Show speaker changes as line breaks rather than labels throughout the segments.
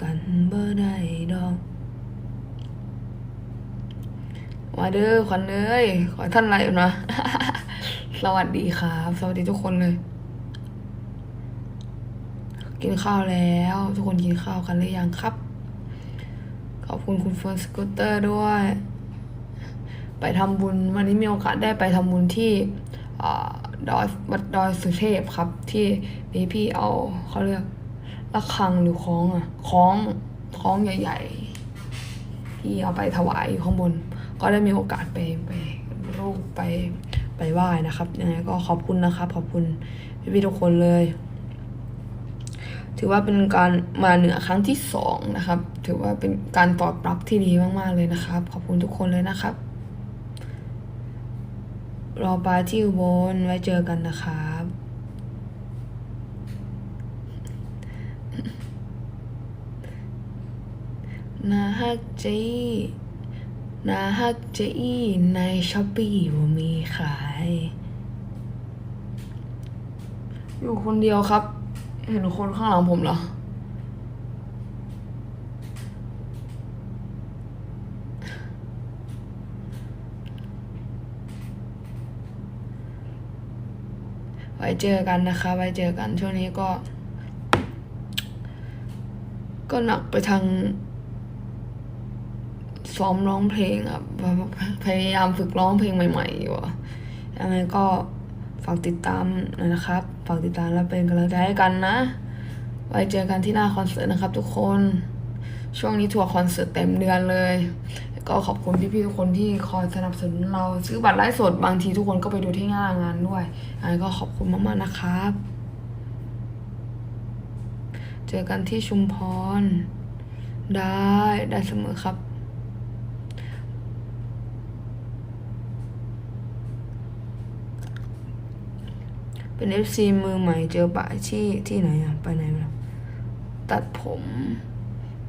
กันบ่ได้ดอกมาเด้อขวัญเอ้ยขอให้ท่านไรอยู่นะสวัสดีครับ สวัสดีทุกคนเลย กินข้าวแล้ว ทุกคนกินข้าวกันหรือยังครับ ขอบคุณคุณเฟิร์นสกูตเตอร์ด้วย ไปทำบุญ วันนี้มีโอกาสได้ไปทำบุญที่อดอยวัดดอยสุเทพครับ ที่มีพี่เอาเขาเรียก ระฆังหรือคล้องอะคล้องคล้องใหญ่ ๆ ที่เอาไปถวายอยู่ข้างบน ก็ได้มีโอกาสไปไปรูปไปไปไหว้นะครับยังไงก็ขอบคุณนะครับ ขอบคุณพี่ๆทุกคนเลย ถือว่าเป็นการมาเหนือครั้งที่สองนะครับ ถือว่าเป็นการตอบรับที่ดีมากๆเลยนะครับ ขอบคุณทุกคนเลยนะครับ รอปาที่อุบลไว้เจอกันนะครับ นาฮักจีนาฮักจีในช้อปปี้ว่ามีขาย อยู่คนเดียวครับ เห็นคนข้างหลังผมเหรอ ไว้เจอกันนะคะ ไว้เจอกันช่วงนี้ก็ ก็หนักไปทาง ซ้อมร้องเพลงอะพยายามฝึกร้องเพลงใหม่ๆอยู่อะยังไงก็ฝากติดตามหน่อยนะครับ ฝากติดตามและเป็นกำลังใจให้กันนะ ไว้เจอกันที่หน้าคอนเสิร์ตนะครับ ทุกคน ช่วงนี้ทัวร์คอนเสิร์ตเต็มเดือนเลย ก็ขอบคุณพี่ๆทุกคนที่คอยสนับสนุนเราซื้อบัตรไลฟ์สดบางทีทุกคนก็ไปดูที่หน้างานด้วยอันนี้ก็ขอบคุณมากๆนะครับ เจอกันที่ชุมพร ได้ได้เสมอครับ เป็น FC มือใหม่เจอป่าที่ที่ไหนอะไปไหนมาตัดผม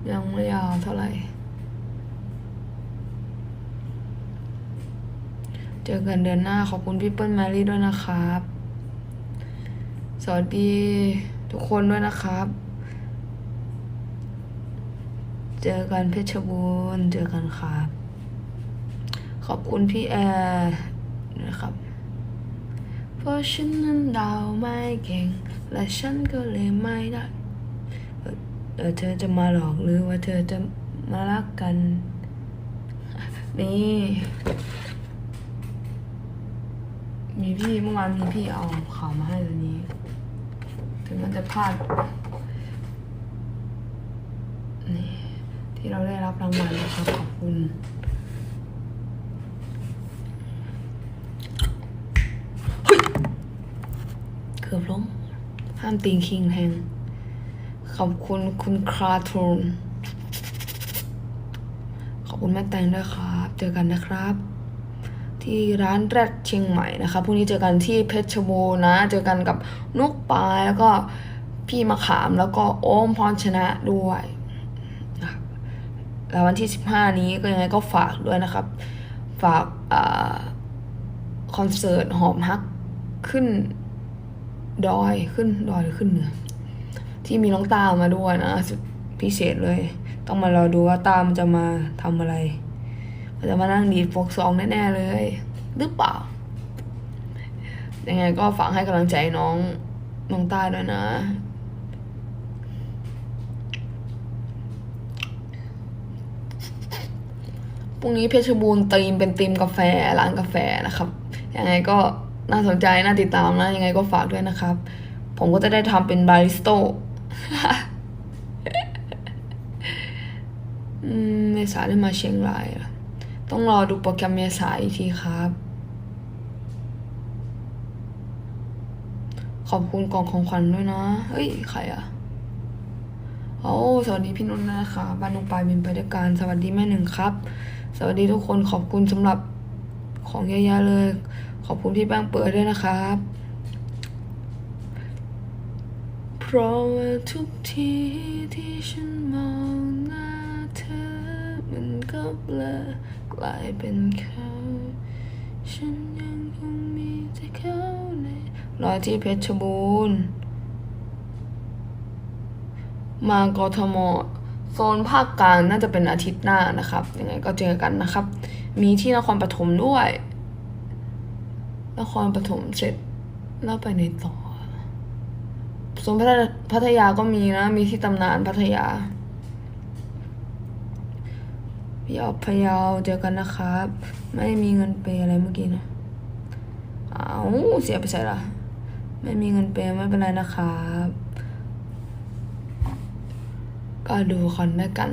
ยังไม่ยาวเท่าไหร่ เจอกันเดือนหน้าขอบคุณพี่เปิ้ลแมรี่ด้วยนะครับ สวัสดีทุกคนด้วยนะครับ เจอกันเพชรบูรณ์เจอกันครับ ขอบคุณพี่แอร์นะครับ เพราะฉันนั้นเดาไม่เก่ง และฉันก็เลยไม่ได้เอ่อเออเธอจะมาหลอกหรือว่าเธอจะมารักกัน นี่มีพี่เมื่อวานมีพี่เอาข่าวมาให้ตัวนี้ ถึงมันจะพลาดนี่ที่เราได้รับรางวัลนะครับขอบคุณ กือบล้ม ห้ามตีนคิงแทง ขอบคุณคุณคราทูนขอบคุณแม่แตงด้วยครับ เจอกันนะครับ ที่ร้านแรดเชียงใหม่นะครับพรุ่งนี้เจอกันที่เพชรบูรณ์นะ เจอกันกับนุกปายแล้วก็พี่มะขามแล้วก็โอมพรชนะด้วยแล้ววันที่ 15 นี้ก็ยังไงก็ฝากด้วยนะครับ ฝากอคอนเสิร์ตหอมฮักขึ้น ดอยขึ้นดอยหรือขึ้นเหนือ ที่มีน้องตามาด้วยนะพิเศษเลย ต้องมารอดูว่าตามจะมาทำอะไร มันจะมานั่งดีดฟกซองแน่ๆเลย หรือเปล่า ยังไงก็ฝากให้กำลังใจน้องน้องตาด้วยนะพรุ่งนี้เพชรบูรณ์ตีมเป็นตีมกาแฟร้านกาแฟนะครับ ยังไงก็ น่าสนใจ น่าติดตามนะ ยังไงก็ฝากด้วยนะครับ ผมก็จะได้ทำเป็นบาริสโต้อืมเมษาได้มาเชียงรายต้องรอดูโปรแกรมเมษาอีกทีครับ ขอบคุณกล่องของขวัญด้วยนะ เฮ้ย ใครอะโอ้สวัสดีพี่นุ่นนะคะบ้านนุงปลายบินไปด้วยกันสวัสดีแม่หนึ่งครับ สวัสดีทุกคนขอบคุณสำหรับของเยอะแยะเลย ขอบคุณพี่แป้งเปิดด้วยนะครับ เพราะว่าทุกทีที่ฉันมองหน้าเธอ มันก็เบลอกลายเป็นเขา ฉันยังคงมีแต่เขาในรอยที่เพชรบูรณ์มากทมโซนภาคกลางน่าจะเป็นอาทิตย์หน้านะครับ ยังไงก็เจอกันนะครับ มีที่นครปฐมด้วย นครปฐมเสร็จแล้วไปในต่อโซนพัทพัทยาก็มีนะ มีที่ตำนานพัทยา พี่ออกพะเยาเจอกันนะครับ ไม่มีเงินเปย์อะไรเมื่อกี้นะเอาเสียไปใส่ละไม่มีเงินเปย์ไม่เป็นไรนะครับก็ดูคอนด้วยกัน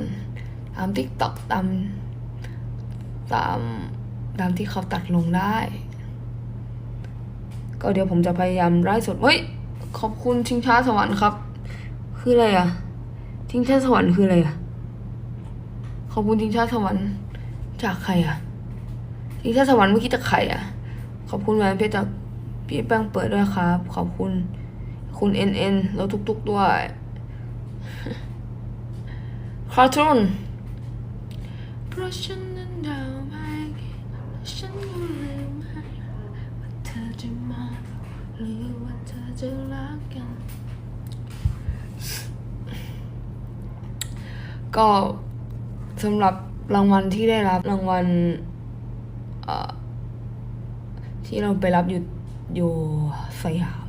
ตามทิกตอกตาม ตาม ตามที่เขาตัดลงได้ ก็เดี๋ยวผมจะพยายามไล่สดเฮ้ยขอบคุณชิงช้าสวรรค์ครับ คืออะไรอะชิงช้าสวรรค์คืออะไรอะขอบคุณชิงช้าสวรรค์จากใครอะชิงช้าสวรรค์เมื่อกี้จากใครอะขอบคุณแหวนเพชรจากพี่แป้งเปิดด้วยครับ ขอบคุณ คุณเอ็นเอ็นแล้วทุกๆด้วยคาร์ทูนเพราะฉันนั้นดาไม่ฉันก็ลืมไม่ว่าเธอจะมา หรือว่าเธอจะรักกัน ก็สำหรับรางวัลที่ได้รับรางวัลที่เราไปรับอยู่อยู่สยาม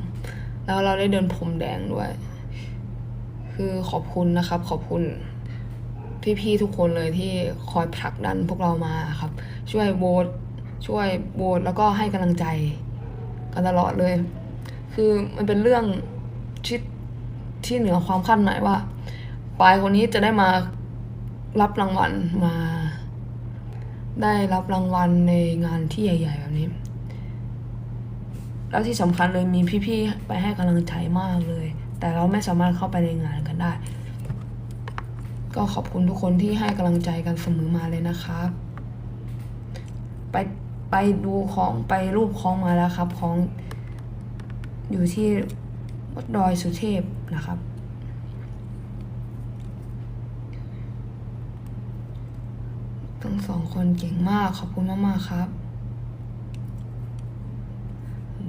แล้วเราได้เดินพรมแดงด้วย คือขอบคุณนะครับ ขอบคุณพี่ๆทุกคนเลยที่คอยผลักดันพวกเรามาครับ ช่วยโหวตช่วยโหวตแล้วก็ให้กำลังใจกันตลอดเลย คือมันเป็นเรื่องที่ที่เหนือความคาดหมายว่าปายคนนี้จะได้มารับรางวัลมา ได้รับรางวัลในงานที่ใหญ่ ๆ แบบนี้ แล้วที่สำคัญเลยมีพี่ๆไปให้กำลังใจมากเลย แต่เราไม่สามารถเข้าไปในงานกันได้ ก็ขอบคุณทุกคนที่ให้กำลังใจกันเสมอมาเลยนะครับไปไปดูของไปรูปของมาแล้วครับของ อยู่ที่วัดดอยสุเทพนะครับ ทั้งสองคนเก่งมาก ขอบคุณมาก ๆ ครับ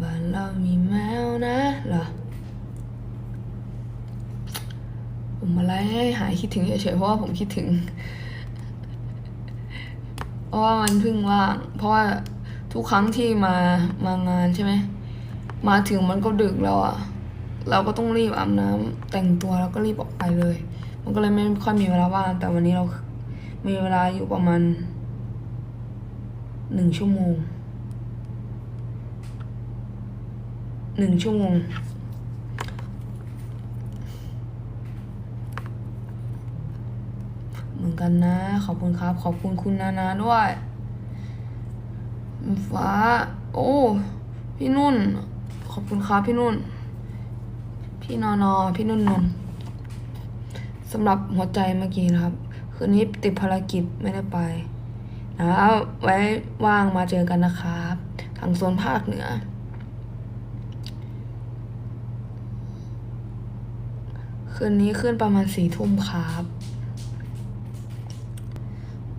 บ้านเรามีแมวนะเหรอผมมาไล่ให้หายคิดถึงเฉยๆเพราะว่าผมคิดถึง เพราะว่ามันเพิ่งว่าง เพราะว่าทุกครั้งที่มามางานใช่ไหม มาถึงมันก็ดึกแล้วอะเราก็ต้องรีบอาบน้ำแต่งตัวแล้วก็รีบออกไปเลย มันก็เลยไม่ค่อยมีเวลาว่าง แต่วันนี้เรา มีเวลาอยู่ประมาณหนึ่งชั่วโมงหนึ่งชั่วโมงเหมือนกันนะ ขอบคุณครับ ขอบคุณคุณนานาด้วยฟ้า โอ้ พี่นุ่น ขอบคุณครับพี่นุ่น พี่นอนอพี่นุ่นนนสำหรับหัวใจเมื่อกี้นะครับ คืนนี้ติดภารกิจไม่ได้ไปแล้วไว้ว่างมาเจอกันนะครับ ทางโซนภาคเหนือ คืนนี้ขึ้นประมาณสี่ทุ่มครับ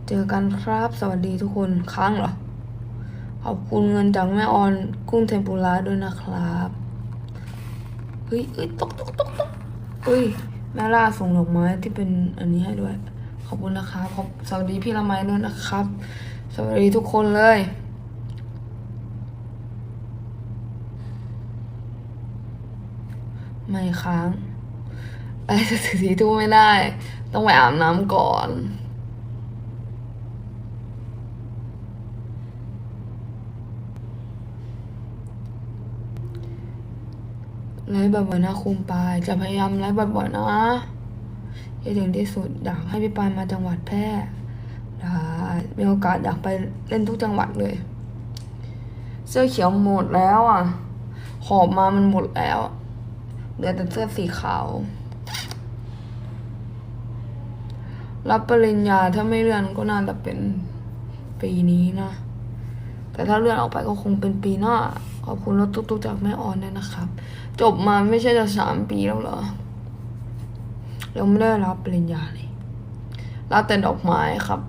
เจอกันครับ สวัสดีทุกคนค้างเหรอ ขอบคุณเงินจากแม่ออนกุ้งเทมปุระด้วยนะครับเฮ้ยเอ้ยตกตกตกตกเฮ้ยแม่ล่าส่งดอกไม้ที่เป็นอันนี้ให้ด้วย ขอบคุณนะครับขอบสวัสดีพี่ละไม้ด้วยนะครับ สวัสดีทุกคนเลยไม่ค้างไอ้จะถึงสี่ทุ่มไม่ได้ ต้องไปอาบน้ำก่อน ไลฟ์บ่อยๆนะคุมปายจะพยายามไลฟ์บ่อยๆนะให้ถึงที่สุดอยากให้พี่ปายมาจังหวัดแพร่ได้มีโอกาสอยากไปเล่นทุกจังหวัดเลย เสื้อเขียวหมดแล้วอะหอบมามันหมดแล้วเหลือแต่เสื้อสีขาว รับปริญญาถ้าไม่เลื่อนก็น่าจะเป็นปีนี้นะ แต่ถ้าเลื่อนออกไปก็คงเป็นปีหน้า ขอบคุณรถตุ๊กๆจากแม่ออนด้วยนะครับ จบมาไม่ใช่จะสามปีแล้วเหรอยังไม่ได้รับปริญญาเลยรับแต่ดอกไม้ครับ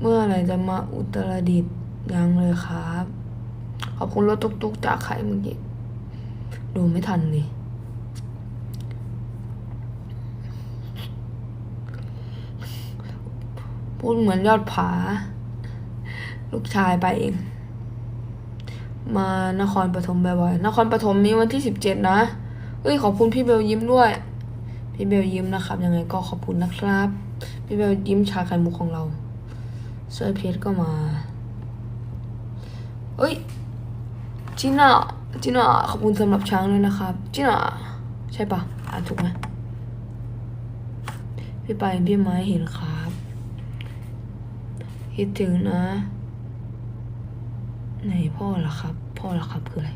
เมื่อไหร่จะมาอุตรดิตยังเลยครับ ขอบคุณรถตุ๊กๆจากใครเมื่อกี้ดูไม่ทันเลย พูดเหมือนยอดผา ลูกชายไปเอง มานครปฐมบ่อยๆนครปฐมมีวันที่สิบเจ็ดนะเอ้ยขอบคุณพี่เบลยิ้มด้วย พี่เบลยิ้มนะครับ ยังไงก็ขอบคุณนะครับ พี่เบลยิ้มชาไข่มุกของเราเสื้อเพชรก็มาเอ้ยจิน่าจิน่าขอบคุณสำหรับช้างด้วยนะครับจิน่าใช่ปะอ่านถูกไหมพี่ไปพี่ไม้เห็นครับ คิดถึงนะ ไหนพ่อล่ะครับ พ่อล่ะครับคืออะไร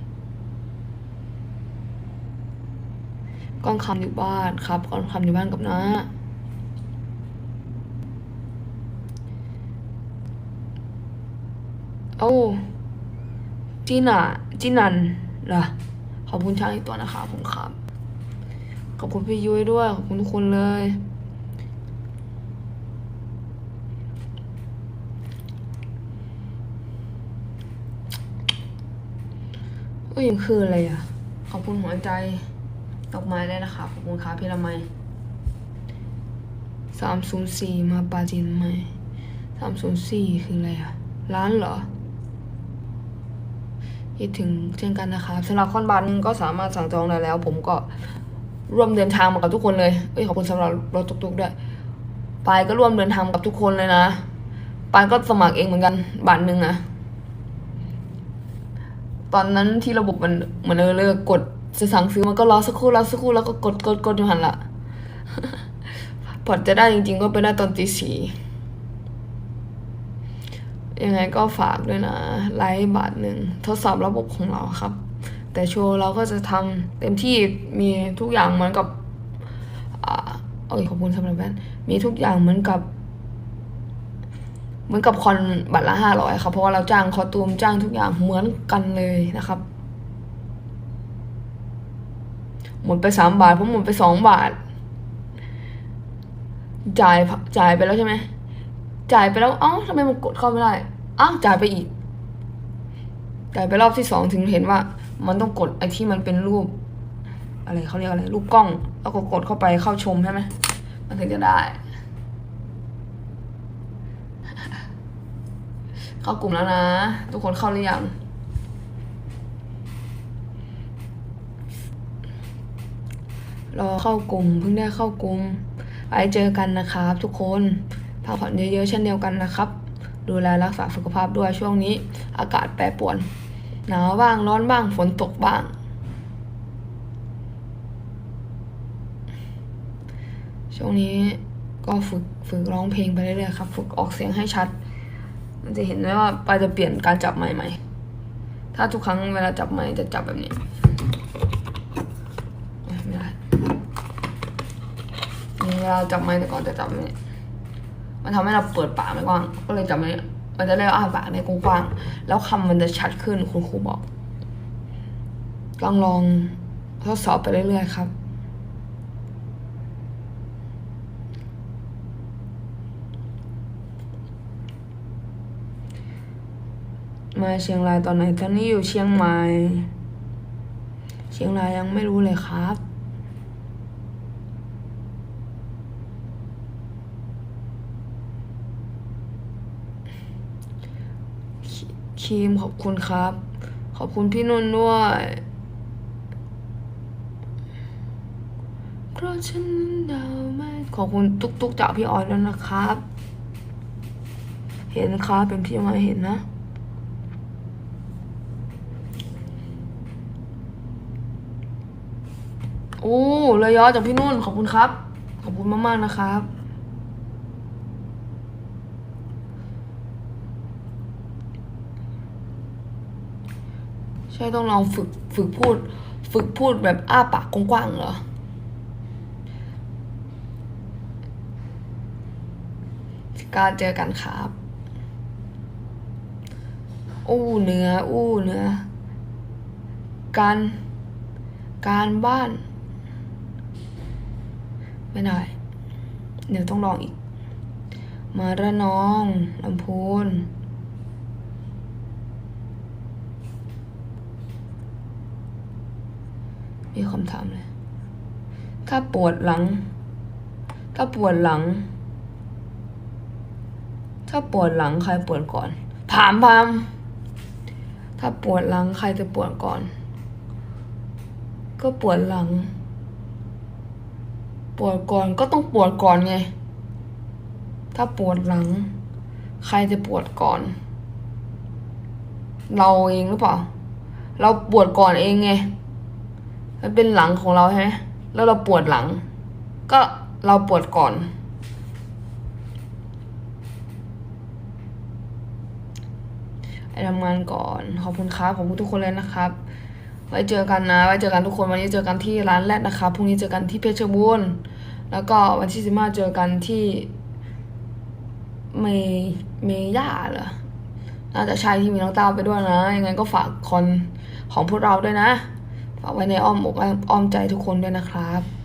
ก้องคำอยู่บ้านครับ ก้องคำอยู่บ้านกับน้าโอ้จีน่าจีนันเหรอขอบคุณช้างอีกตัวนะคะผมครับ ขอบคุณพี่ยุ้ยด้วย ขอบคุณทุกคนเลย เอ้ยยังคืออะไรอะ ขอบคุณหัวใจดอกไม้ได้วยนะคะขอบคุณครับพี่ละไมสามศูนย์สี่มาปาจินไหมสามศูนย์สี่คืออะไรอะ ร้านเหรอคิดถึงเช่นกันนะครับสำหรับคอนบันก็สามารถสั่งจองได้แล้ว ผมก็ร่วมเดินทางมากับทุกคนเลยเอ้ยขอบคุณสำหรับรถตุกๆด้วยปายก็ร่วมเดินทางกับทุกคนเลยนะปายก็สมัครเองเหมือนกันบาทหนึ่งนะ ตอนนั้นที่ระบบมันเหมือนเออเลยกดจะสั่งซื้อมันก็รอสักครู่รอสักครู่แล้วก็กดกดกดอยู่หันละพอจะได้จริง ๆ ก็ไปได้ตอนตีสี่ยังไงก็ฝากด้วยนะ ไลฟ์บาทหนึ่งทดสอบระบบของเราครับ แต่โชว์เราก็จะทำเต็มที่มีทุกอย่างเหมือนกับอ่าเอ้ยขอบคุณสำหรับแว่นมีทุกอย่างเหมือนกับ เหมือนกับคอนบัตรละห้าร้อยครับเพราะว่าเราจ้างคอตูมจ้างทุกอย่างเหมือนกันเลยนะครับ หมดไปสามบาทผมหมดไปสองบาท จ่ายจ่ายไปแล้วใช่ไหมจ่ายไปแล้วเอ้าทำไมมันกดเข้าไม่ได้อ้าวจ่ายไปอีก จ่ายไปรอบที่สองถึงเห็นว่า มันต้องกดไอ้ที่มันเป็นรูป อะไรเขาเรียกอะไรรูปกล้อง แล้วก็กดเข้าไปเข้าชมใช่ไหมมันถึงจะได้ เข้ากลุ่มแล้วนะ ทุกคนเข้าหรือยังรอเข้ากลุ่มเพิ่งได้เข้ากลุ่มไว้เจอกันนะครับ ทุกคนพักผ่อนเยอะๆเช่นเดียวกันนะครับ ดูแลรักษาสุขภาพด้วยช่วงนี้ อากาศแปรปรวนหนาวบ้างร้อนบ้างฝนตกบ้าง ช่วงนี้ก็ฝึกฝึกร้องเพลงไปเรื่อยๆครับ ฝึกออกเสียงให้ชัด มันจะเห็นได้ว่าปลายจะเปลี่ยนการจับไม้ใหม่ถ้าทุกครั้งเวลาจับไม้จะจับแบบนี้เอ้ยไม่ได้เวลาจับไม้แต่ก่อนจะจับแบบนี้มันทำให้เราเปิดปากไม่กว้าง ก็เลยจับไม่มันจะได้อ้าปากในกว้าง แล้วคำมันจะชัดขึ้นคุณครูบอก ลองลองทดสอบไปเรื่อยๆครับ มาเชียงรายตอนไหน ตอนนี้อยู่เชียงใหม่ เชียงรายยังไม่รู้เลยครับ ครีมขอบคุณครับ ขอบคุณพี่นุ่นด้วยเพราะฉันดาวไม่ขอบคุณตุ๊กตุ๊กจากพี่ออยแล้วนะครับ เห็นครับเป็นพี่มาเห็นนะ อ้เลยยอจากพี่นุ่นขอบคุณครับ ขอบคุณมาก ๆ นะครับ ใช่ต้องลองฝึกฝึกพูด ฝึกพูดแบบอ้าปากกว้างๆเหรอการเจอกันครับ อู้เนื้อ อู้เนื้อ การ การบ้าน ไม่ได้ เดี๋ยวต้องลองอีก มาระนองลำพูนมีคำถามเลย ถ้าปวดหลัง ถ้าปวดหลัง ถ้าปวดหลังใครปวดก่อน ถามพามถ้าปวดหลังใครจะปวดก่อน ก็ปวดหลัง ปวดก่อนก็ต้องปวดก่อนไง ถ้าปวดหลัง ใครจะปวดก่อน เราเองหรือเปล่า เราปวดก่อนเองไงมันเป็นหลังของเราใช่ไหมแล้วเราปวดหลัง ก็เราปวดก่อน ไปทำงานก่อน ขอบคุณครับขอบคุณทุกคนเลยนะครับ ไว้เจอกันนะไว้เจอกันทุกคนวันนี้เจอกันที่ร้านแรกนะคะพรุ่งนี้เจอกันที่เพชรบูรณ์แล้วก็วันที่สิบห้าเจอกันที่เมเมย่าเหรอน่าจะใช่ที่มีน้องต้าไปด้วยนะยังไงก็ฝากคอนของพวกเราด้วยนะ ฝากไว้ในอ้อมอกอ้อมใจทุกคนด้วยนะครับ